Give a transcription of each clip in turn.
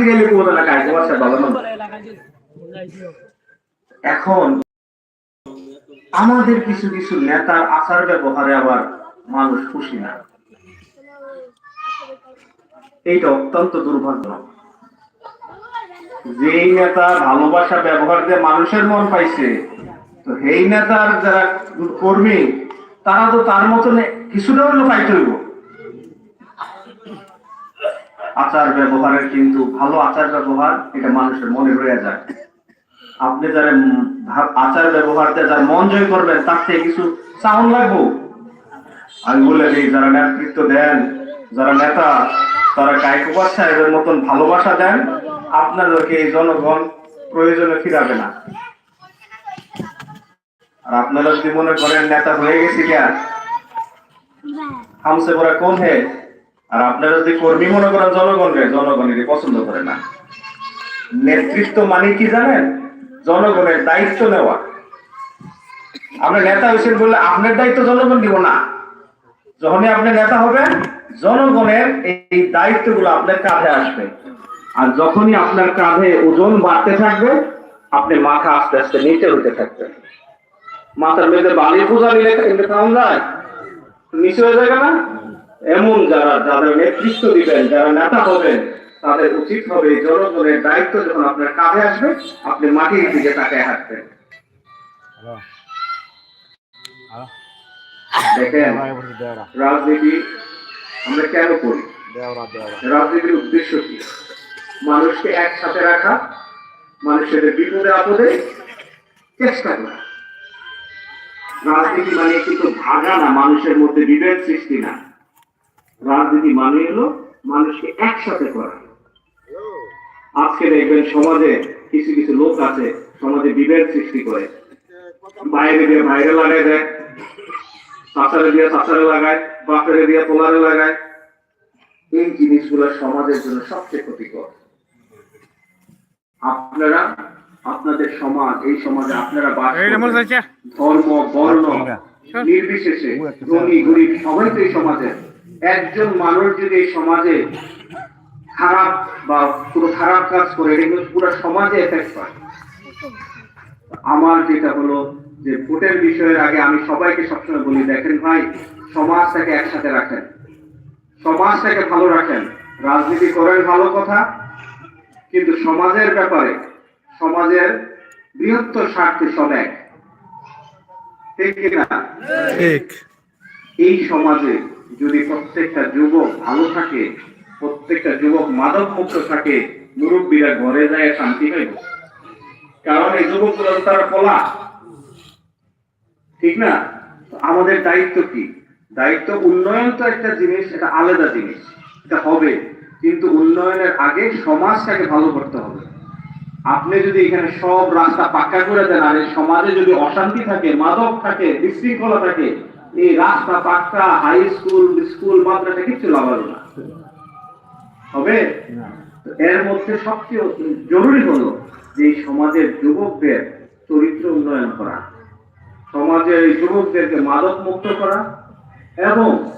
জিগাইলে কোথাও না কাজ বাসা ভালো না এখন আমাদের কিছু কিছু নেতার আচার ব্যবহারে আবার মানুষ খুশি না। এইটা অত্যন্ত দুর্ভাগ্য। যেই নেতা ভালোবাসা ব্যবহার দিয়ে মানুষের মন পাইছে তো এই নেতার যারা কর্মী তারা তো তার মতন কিছুটা হলেও পাইতে হইব। আচার ব্যবহারের কিন্তু ভালো আচার ব্যবহার এটা মানুষের মনে রয়ে যায়। আপনি যারা আচার ব্যবহার যার মন জয় করবেন, তার থেকে কিছু সাউন্ড লাগবো? আমি বলে দিই, যারা নেতৃত্ব দেন, যারা নেতা, তারা কায়কুবাদ সাহেবের মতন ভালোবাসা দেন, আপনাদেরকে এই জনগণ প্রয়োজনে ফিরাবে না। আর আপনারা যদি মনে করেন, নেতা হয়ে গেছি কে? হামসে বড় কম হে? আর আপনারা যদি কর্মী মনে করেন জনগণকে জনগণ এটি পছন্দ করে না। নেতৃত্ব মানে কি জানেন? জনগণের দায়িত্ব নেওয়া। আপনার নেতা হয়েছেন বললে, আপনার দায়িত্ব জনগণ দিব না। যখনই আপনি নেতা হবেন, জনগণের এই দায়িত্বগুলো আপনার কাঁধে আসবে। আর যখনই আপনার কাঁধে ওজন বাড়তে থাকবে, আপনি মাথা আস্তে আস্তে নিচে হতে থাকবে। মাথার মেয়েদের বালির পূজা নিলে কেমন যায়। নিচে হয়ে যাবে না? এমন যারা, যাদের নেতৃত্ব দিবেন, যারা নেতা হবেন, তাদের উচিত হবে জনগণের দায়িত্ব যখন আপনার কাঁধে আসবে, আপনি মাটির দিকে তাকায় হাঁটবেন। দেখেন, রাজনীতি আমরা কেন করি? রাজনীতির উদ্দেশ্য কি? মানুষকে একসাথে রাখা, মানুষের বিপদে আপদে চেষ্টা করা। রাজনীতি মানে কিন্তু ভাগা না, মানুষের মধ্যে বিভেদ সৃষ্টি না। রাজনীতি মানে এলো মানুষকে একসাথে করা। আজকে দেখবেন সমাজে কিছু কিছু লোক আছে সমাজে বিভেদ সৃষ্টি করে। বাইরে দিয়ে বাইরে লাগাই দেয় চাচারে দিয়ে চাচারে লাগায় বাপেরে দিয়ে পোলারে লাগায়। এই জিনিসগুলো সমাজের জন্য সবচেয়ে ক্ষতিকর। আপনারা আপনাদের সমাজ এই সমাজে আপনারা বাস ধর্ম বর্ণ নির্বিশেষে ধনী গরিব সবাই তো এই সমাজে একজন মানুষ যদি এই সমাজে খারাপ বা কোনো খারাপ কাজ করে এটা কিন্তু পুরো সমাজে এফেক্ট হয় আমার যেটা হলো যে ভোটের বিষয়ের আগে আমি সবাইকে সবসময় বলি দেখেন ভাই সমাজটাকে একসাথে রাখেন। সমাজটাকে ভালো রাখেন। রাজনীতি করেন ভালো কথা কিন্তু সমাজের ব্যাপারে সমাজের বৃহত্তর স্বার্থে সব এক। ঠিক কিনা? ঠিক। এই সমাজে যদি প্রত্যেকটা যুবক ভালো থাকে, প্রত্যেকটা যুবক মাদক মুক্ত থাকে, মুরব্বীরা ঘরে যায় শান্তি পাইব। কারণ এই যুবকগুলো তো তারা পলা ঠিক না? আমাদের দায়িত্ব কি? দায়িত্ব উন্নয়ন তো একটা জিনিস, এটা আলাদা জিনিস। এটা হবে, কিন্তু উন্নয়নের আগে সমাজটাকে ভালো করতে হবে। আপনি যদি এখানে সব রাস্তা পাক্কা করে দেন, আর সমাজে যদি অশান্তি থাকে, মাদক থাকে, বিশৃঙ্খলা থাকে এই রাস্তা পাক্কা হাই স্কুল স্কুল মাদ্রাসা কিচ্ছু লাভ না। হবে? এর মধ্যে সবচেয়ে জরুরি হলো যে এই সমাজের যুবকদের চরিত্র উন্নয়ন করা সমাজের যুবকদেরকে মাদক মুক্ত করা এবং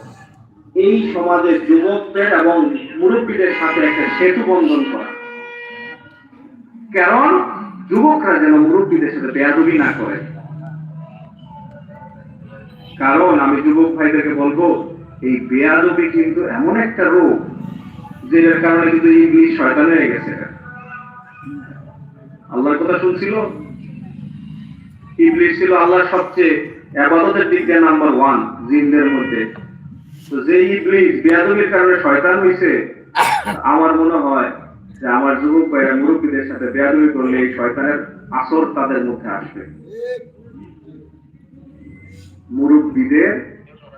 এই সমাজের যুবকদের এবং মুরব্বীদের সাথে একটা সেতু বন্ধন করা। কারণ যুবকরা যেন মুরব্বীদের সাথে বেয়াদবি না করে। কারণ আমি যুবক ভাইদেরকে বলব, এই বেয়াদবি কিন্তু এমন একটা রোগ যেটার কারণে কিন্তু ইংলিশ শয়তান হয়ে গেছে। আল্লাহর কথা শুনছিল? ছিল সবচেয়ে আবাদতের দিক দিয়ে নাম্বার ওয়ান জিনদের মধ্যে। তো যে ইবলিশ বেয়াদবির কারণে শয়তান হয়েছে আমার মনে হয় যে আমার যুবক ভাইরা মুরব্বীদের সাথে বেয়াদবি করলে এই শয়তানের আসর তাদের মধ্যে আসবে। মুরব্বীদের,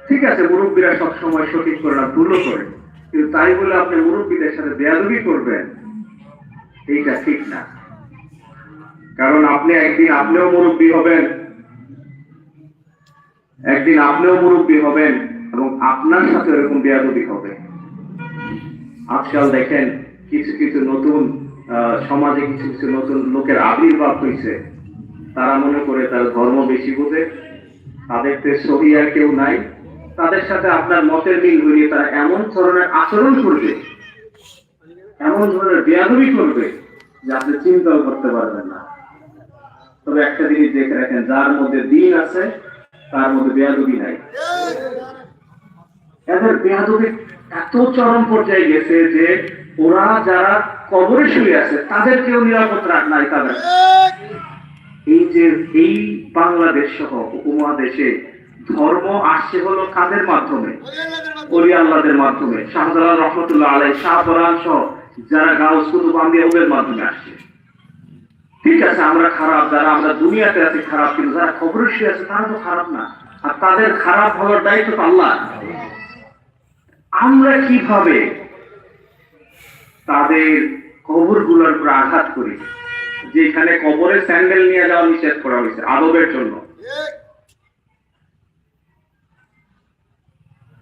ঠিক আছে, মুরব্বীরা সবসময় সঠিক করে না, ভুলও করে। কিন্তু তাই বলে আপনি মুরব্বীদের সাথে বেয়াদবি করবেন, এইটা ঠিক না। কারণ আপনি একদিন আপনিও মুরব্বী হবেন, একদিন আপনিও মুরব্বী হবেন এবং আপনার সাথে এরকম বেয়াদবি হবে। আজকাল দেখেন কিছু কিছু নতুন সমাজে কিছু কিছু নতুন লোকের আবির্ভাব হয়েছে। তারা মনে করে তার ধর্ম বেশি বোঝে তাদের তো সহি আর কেউ নাই। তাদের সাথে আপনার মতের মিল হইলে তারা এমন ধরনের আচরণ করবে, এমন ধরনের বেয়াদবি করবে যে আপনি চিন্তাও করতে পারবেন না। তবে একটা জিনিস দেখে রাখেন, যার মধ্যে দিন আছে, তার মধ্যে বেয়াদবি নাই। এদের বেয়াদবি এত চরম পর্যায়ে গেছে যে ওরা যারা কবরে শুয়ে আছে, তাদেরকেও নিরাপদ রাখ নাই তাদের। এই যে এই বাংলাদেশ সহ উপমহাদেশে ধর্ম আসছে হলো কাদের মাধ্যমে? অলি আল্লাহদের মাধ্যমে। শাহজালাল রহমতুল্লাহ আলাই সহ যারা মাধ্যমে আসছে। ঠিক আছে, আমরা খারাপ, যারা আমরা দুনিয়াতে আছি খারাপ, কিন্তু যারা খবরের শুয়ে আছে, তারা তো খারাপ না। আর তাদের খারাপ হওয়ার দায়িত্ব তো আল্লাহ। আমরা কীভাবে তাদের কবরগুলোর উপর আঘাত করি? যেখানে কবরে স্যান্ডেল নিয়ে যাওয়া নিষেধ করা হয়েছে আদবের জন্য।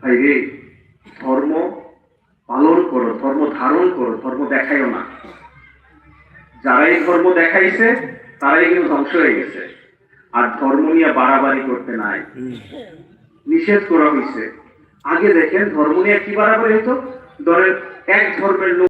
ভাই রে, ধর্ম পালন করো, ধর্ম ধারণ করো, ধর্ম দেখাইও না। যারাই ধর্ম দেখাইছে, তারাই কিন্তু ধ্বংস হয়ে গেছে। আর ধর্ম নিয়ে বাড়াবাড়ি করতে নাই। নিষেধ করা হয়েছে। আগে দেখেন, ধর্ম নিয়ে কি বাড়াবাড়ি হতো ধরেন এক ধর্মের লোক